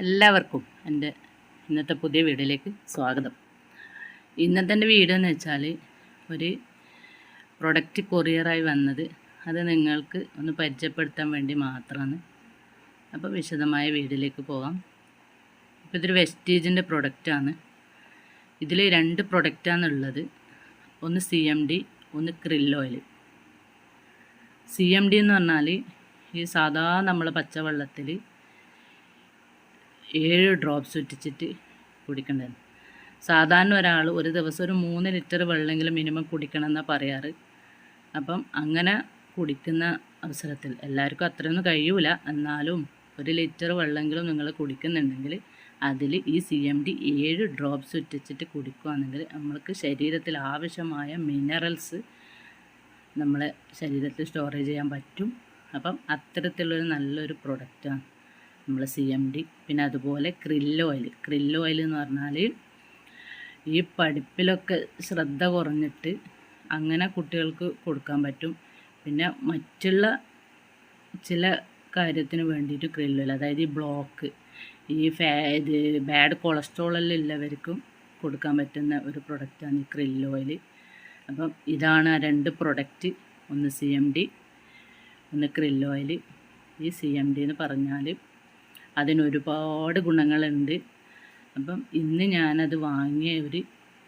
എല്ലാവർക്കും എന്റെ ഇന്നത്തെ പുതിയ വീഡിയോയിലേക്ക് സ്വാഗതം. ഇന്നത്തെ എന്റെ വീഡിയോ എന്ന് വെച്ചാൽ ഒരു പ്രൊഡക്റ്റ് കൊറിയറായി വന്നത് അത് നിങ്ങൾക്ക് ഒന്ന് പരിചയപ്പെടുത്താൻ വേണ്ടി മാത്രമാണ്. അപ്പോൾ വിശദമായ വീഡിയോയിലേക്ക് പോകാം. അപ്പോൾ ഇതൊരു വെസ്റ്റീജിന്റെ പ്രൊഡക്റ്റാണ് ഇതിൽ രണ്ട് പ്രൊഡക്റ്റാണ് ഉള്ളത്. ഒന്ന് സി എം ഡി ഒന്ന് krill oil C M D എന്ന് പറഞ്ഞാൽ ഈ സാധാ നമ്മൾ പച്ചവെള്ളത്തിൽ ഏഴ് ഡ്രോപ്സ് ഒറ്റിച്ചിട്ട് കുടിക്കേണ്ടത് സാധാരണ ഒരാൾ ഒരു ദിവസം ഒരു മൂന്ന് ലിറ്റർ വെള്ളമെങ്കിലും മിനിമം കുടിക്കണം എന്നാണ് പറയാറ്. അപ്പം അങ്ങനെ കുടിക്കുന്ന അവസരത്തിൽ എല്ലാവർക്കും അത്രയൊന്നും കഴിയൂല. എന്നാലും ഒരു ലിറ്റർ വെള്ളമെങ്കിലും നിങ്ങൾ കുടിക്കുന്നുണ്ടെങ്കിൽ അതിൽ ഈ സി എം ഡി ഏഴ് ഡ്രോപ്സ് ഒറ്റിച്ചിട്ട് കുടിക്കുകയാണെങ്കിൽ നമ്മൾക്ക് ശരീരത്തിൽ ആവശ്യമായ മിനറൽസ് നമ്മളെ ശരീരത്തിൽ സ്റ്റോറേജ് ചെയ്യാൻ പറ്റും. അപ്പം അത്തരത്തിലുള്ളൊരു നല്ലൊരു പ്രൊഡക്റ്റാണ് നമ്മൾ സി എം ഡി പിന്നെ അതുപോലെ ക്രില്ല് ഓയിൽ ക്രില്ല് ഓയിൽ എന്ന് പറഞ്ഞാൽ ഈ പഠിപ്പിലൊക്കെ ശ്രദ്ധ കുറഞ്ഞിട്ട് അങ്ങനെ കുട്ടികൾക്ക് കൊടുക്കാൻ പറ്റും. പിന്നെ മറ്റുള്ള ചില കാര്യത്തിന് വേണ്ടിയിട്ട് ക്രില്ല് ഓയിൽ അതായത് ഈ ബ്ലോക്ക് ഈ ഫാ ഇത് ബാഡ് കൊളസ്ട്രോളെല്ലാം ഉള്ളവർക്കും കൊടുക്കാൻ പറ്റുന്ന ഒരു പ്രൊഡക്റ്റാണ് ഈ ക്രില്ല് ഓയിൽ അപ്പം ഇതാണ് ആ രണ്ട് പ്രൊഡക്റ്റ് ഒന്ന് സി എം ഡി ഒന്ന് ക്രില്ല് ഓയിൽ ഈ സി എം ഡി എന്ന് പറഞ്ഞാൽ അതിനൊരുപാട് ഗുണങ്ങളുണ്ട്. അപ്പം ഇന്ന് ഞാനത് വാങ്ങിയ ഒരു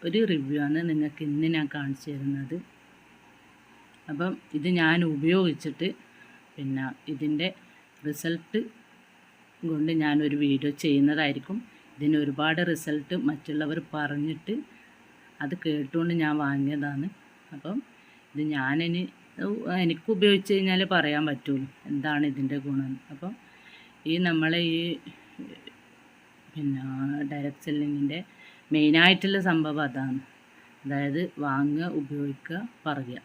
ഒരു റിവ്യൂ ആണ് നിങ്ങൾക്ക് ഇന്ന് ഞാൻ കാണിച്ചു തരുന്നത്. അപ്പം ഇത് ഞാൻ ഉപയോഗിച്ചിട്ട് പിന്നെ ഇതിന്റെ റിസൾട്ട് കൊണ്ട് ഞാനൊരു വീഡിയോ ചെയ്യുന്നതായിരിക്കും. ഇതിന് ഒരുപാട് റിസൾട്ട് മറ്റുള്ളവർ പറഞ്ഞിട്ട് അത് കേട്ടുകൊണ്ട് ഞാൻ വാങ്ങിയതാണ്. അപ്പം ഇത് ഞാനിനി എനിക്ക് ഉപയോഗിച്ച് കഴിഞ്ഞാൽ പറയാൻ പറ്റുള്ളൂ എന്താണ് ഇതിന്റെ ഗുണം. അപ്പം ഈ നമ്മളെ ഈ പിന്നെ ഡയറക്റ്റ് സെല്ലിങ്ങിന്റെ മെയിനായിട്ടുള്ള സംഭവം അതാണ്. അതായത് വാങ്ങുക ഉപയോഗിക്കുക പറയുക.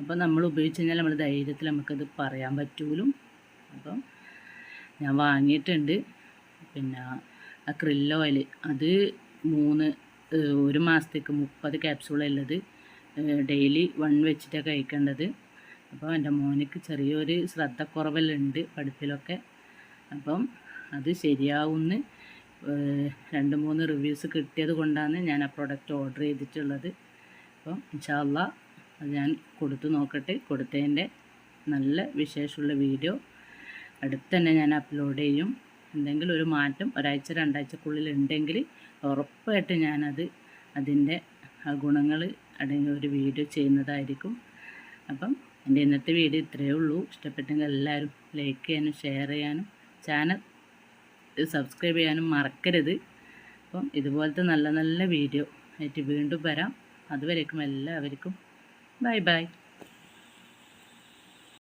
അപ്പോൾ നമ്മൾ ഉപയോഗിച്ച് കഴിഞ്ഞാൽ നമ്മൾ ധൈര്യത്തിൽ നമുക്കത് പറയാൻ പറ്റൂലും. അപ്പം ഞാൻ വാങ്ങിയിട്ടുണ്ട്. പിന്നെ അക്രിൽ ഓയിൽ അത് മൂന്ന് ഒരു മാസത്തേക്ക് മുപ്പത് ക്യാപ്സൂളുള്ളത് ഡെയിലി വൺ വെച്ചിട്ടാണ് കഴിക്കേണ്ടത്. അപ്പോൾ എന്റെ മോനിക്ക് ചെറിയൊരു ശ്രദ്ധക്കുറവെല്ലാം ഉണ്ട് പഠിപ്പിലൊക്കെ. അപ്പം അത് ശരിയാവുന്ന രണ്ട് മൂന്ന് റിവ്യൂസ് കിട്ടിയത് കൊണ്ടാണ് ഞാൻ ആ പ്രൊഡക്റ്റ് ഓർഡർ ചെയ്തിട്ടുള്ളത്. അപ്പം ഇൻഷാല്ല അത് ഞാൻ കൊടുത്തു നോക്കട്ടെ. കൊടുത്തതിന്റെ നല്ല വിശേഷമുള്ള വീഡിയോ അടുത്ത് തന്നെ ഞാൻ അപ്ലോഡ് ചെയ്യും. എന്തെങ്കിലും ഒരു മാറ്റം ഒരാഴ്ച രണ്ടാഴ്ചക്കുള്ളിൽ ഉണ്ടെങ്കിൽ ഉറപ്പായിട്ട് ഞാനത് അതിന്റെ ഗുണങ്ങൾ അടങ്ങിയ ഒരു വീഡിയോ ചെയ്യുന്നതായിരിക്കും. അപ്പം എന്റെ ഇന്നത്തെ വീഡിയോ ഇത്രയേ ഉള്ളൂ. ഇഷ്ടപ്പെട്ടെങ്കിൽ എല്ലാവരും ലൈക്ക് ചെയ്യാനും ഷെയർ ചെയ്യാനും ചാനൽ സബ്സ്ക്രൈബ് ചെയ്യാനും മറക്കരുത്. അപ്പം ഇതുപോലത്തെ നല്ല നല്ല വീഡിയോ ആയിട്ട് വീണ്ടും വരാം. അതുവരേക്കും എല്ലാവർക്കും ബൈ ബൈ.